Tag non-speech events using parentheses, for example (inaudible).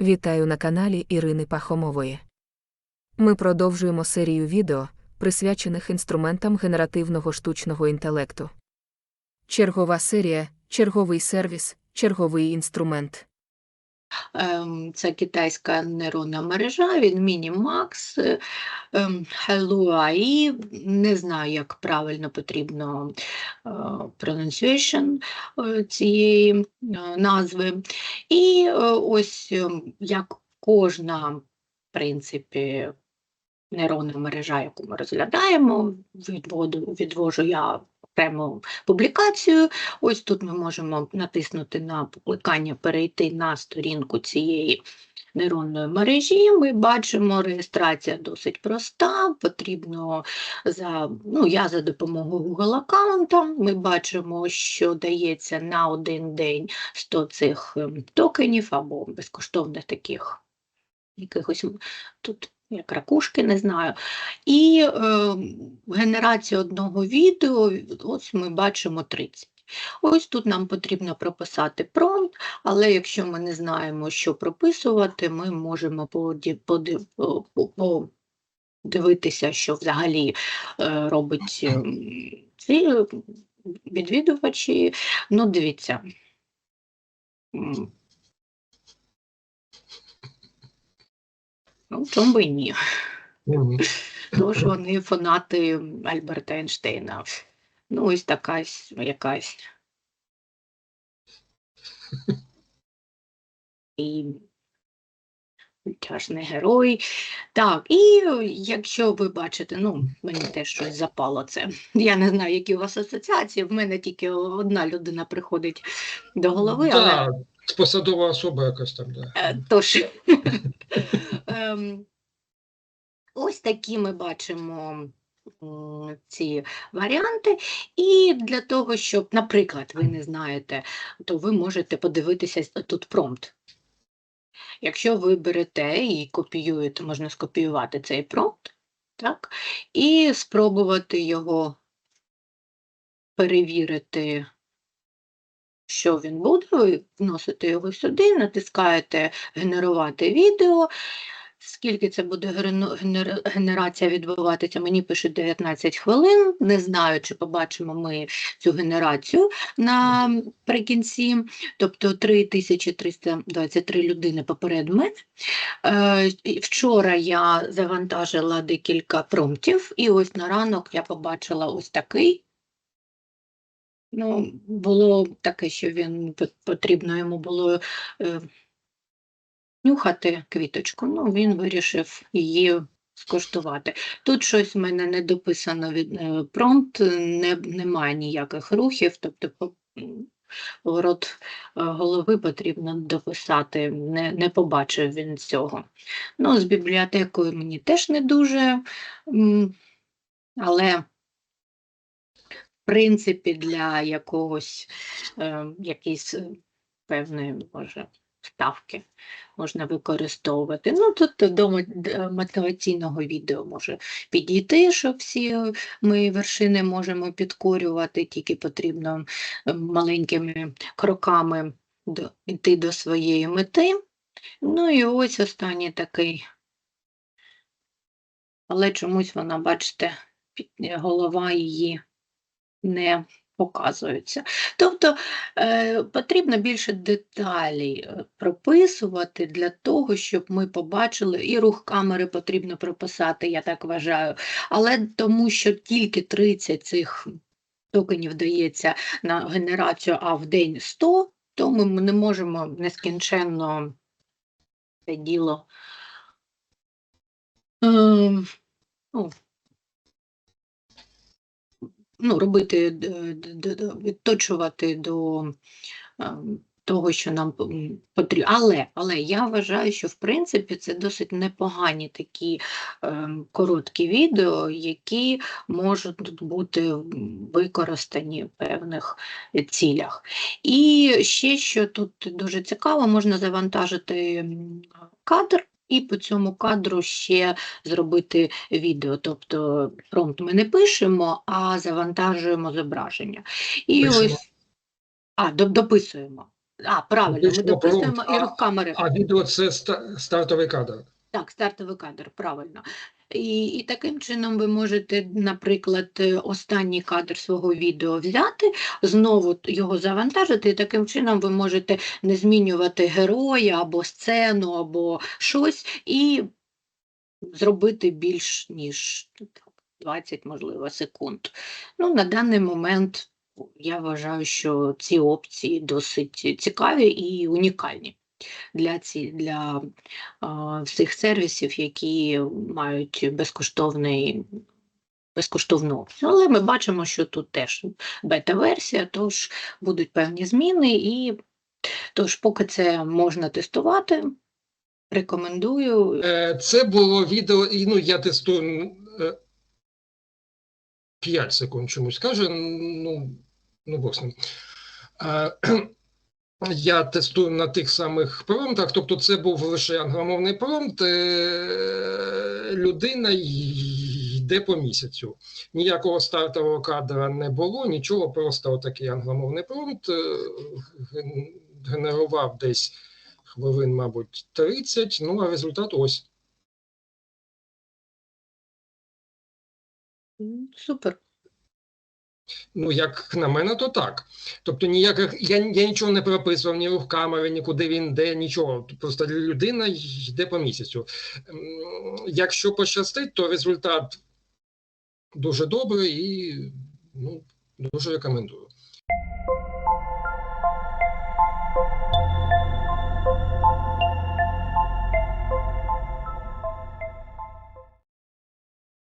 Вітаю на каналі Ірини Пахомової. Ми продовжуємо серію відео, присвячених інструментам генеративного штучного інтелекту. Чергова серія, черговий сервіс, черговий інструмент. Ем, Це китайська нейронна мережа від Minimax, е, ем, не знаю, як правильно потрібно pronunciation е, цієї е, назви. І е, ось як кожна, в принципі, нейронна мережа, яку ми розглядаємо, відводу, відвожу я окрему публікацію. Ось тут ми можемо натиснути на публикання, перейти на сторінку цієї нейронної мережі. Ми бачимо, реєстрація досить проста. Потрібно за ну, я за допомогою Google аккаунта. Ми бачимо, що дається на один день 100 цих ем, токенів або безкоштовних таких якихось тут. Як ракушки, не знаю. І е, генерація одного відео, ось ми бачимо 30. Ось тут нам потрібно прописати промпт, але якщо ми не знаємо, що прописувати, ми можемо подивитися, що взагалі е, робить ем, ці відвідувачі. Ну, дивіться. Ну, чому би і ні. Мгм. Тож вони фанати Альберта Ейнштейна. Ну, ось така сь- якась. І тяжний герой. Так, і якщо ви бачите, ну, мені теж щось запало це. Я не знаю, які у вас асоціації. В мене тільки одна людина приходить до голови, але. Да, посадова особа якась там, да. Е, Тож, (laughs) ем, ось такі ми бачимо ці варіанти. І для того, щоб, наприклад, ви не знаєте, то ви можете подивитися тут промпт. Якщо ви берете і копіюєте, можна скопіювати цей промпт, так, і спробувати його перевірити, що він буде, ви вносите його сюди, натискаєте генерувати відео. Скільки це буде генерація відбуватися? Мені пишуть 19 хвилин. Не знаю, чи побачимо ми цю генерацію наприкінці. Тобто 3323 людини поперед мене. Е, Вчора я завантажила декілька промптів, і ось на ранок я побачила ось такий. Ну, було таке, що він потрібно йому було е, нюхати квіточку. Ну, він вирішив її скуштувати. Тут щось в мене не дописано від е, промпт, не, немає ніяких рухів, тобто поворот е, голови потрібно дописати. Не, не побачив він цього. Ну, з бібліотекою мені теж не дуже, але в принципі, для якогось е, якісь е, певної, може, ставки можна використовувати. Ну, тут до мотиваційного відео може підійти, що всі е, ми вершини можемо підкорювати, тільки потрібно е, маленькими кроками йти до своєї мети. Ну і ось останній такий. Але чомусь вона, бачите, голова її не показується. Тобто е, потрібно більше деталей е, прописувати для того, щоб ми побачили, і рух камери потрібно прописати, я так вважаю. Але тому, що тільки 30 цих токенів дається на генерацію, а в день 100, то ми не можемо нескінченно це діло. Ем, ну, ну, робити, д- відточувати до ем, того, що нам потрібно. Але, але я вважаю, що в принципі це досить непогані такі ем, короткі відео, які можуть бути використані в певних е, цілях. І ще що тут дуже цікаво, можна завантажити кадр. І по цьому кадру ще зробити відео. Тобто промпт ми не пишемо, а завантажуємо зображення. І Пишемо. ось, а, дописуємо. А, правильно, ми дописуємо промпт, і рух камери. А відео це стартовий кадр. Так, стартовий кадр, правильно. І, і таким чином ви можете, наприклад, е, останній кадр свого відео взяти, знову його завантажити, і таким чином ви можете не змінювати героя або сцену, або щось, і зробити більш ніж ну, 20, можливо, секунд. Ну, на даний момент я вважаю, що ці опції досить цікаві і унікальні для, ці, для а, всіх сервісів, які мають безкоштовний. Безкоштовну. Але ми бачимо, що тут теж бета-версія, тож будуть певні зміни, і тож, поки це можна тестувати, рекомендую. Е, Це було відео, і ну я тестую е, 5 секунд чомусь каже. Ну, ну Бог з ним. Я тестую на тих самих промптах, тобто це був лише англомовний промпт. е, Людина йде по місяцю. Ніякого стартового кадра не було, нічого, просто отакий англомовний промпт е, генерував десь хвилин, мабуть, 30, ну а результат ось. Супер. Ну, як на мене, то так. Тобто, ніяких я я нічого не прописував, ні рух камери, нікуди він йде, нічого. Просто людина йде по місяцю. Якщо пощастить, то результат дуже добрий і ну, дуже рекомендую.